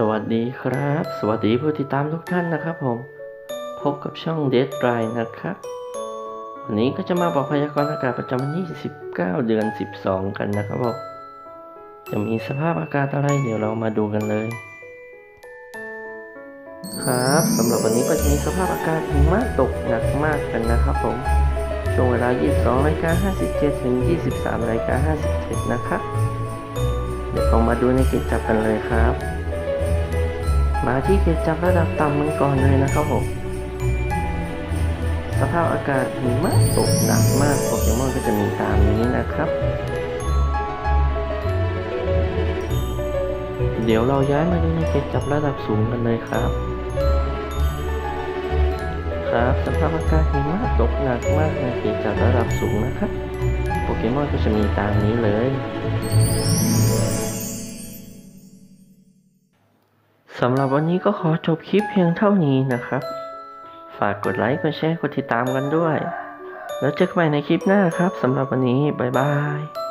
สวัสดีครับ สวัสดีผู้ติดตามทุกท่านนะครับผม พบกับช่องเด d ไรนะครับ วันนี้ก็จะมาบอกพยากรณ์อากาศประจำวันที่ 19 เดือน 12 กันนะครับผม จะมีสภาพอากาศอะไรเดี๋ยวเรามาดูกันเลย ครับสำหรับวันนี้ก็จะมีสภาพอากาศหิมะตกหนักมากกันนะครับผม ช่วงเวลา 22นาฬิกา57ถึง 23นาฬิกา57 นะครับ เดี๋ยวเรามาดูในกิจจับกันเลยครับ มาที่เขตจับระดับต่ำมันก่อนเลยนะครับผม สภาพอากาศหิมะตกหนักมากโปเกมอนก็จะมีตามนี้นะครับ เดี๋ยวเราย้ายมาดูในเขตจับระดับสูงกันเลยครับ ครับสภาพอากาศหิมะตกหนักมากในเขตจับระดับสูงนะครับ โปเกมอนก็จะมีตามนี้เลย สำหรับวันนี้ก็ขอจบคลิปเพียงเท่านี้นะครับ ฝากกดไลค์ กดแชร์ กดติดตามกันด้วย แล้วเจอกันใหม่ในคลิปหน้าครับสำหรับวันนี้ บ๊ายบาย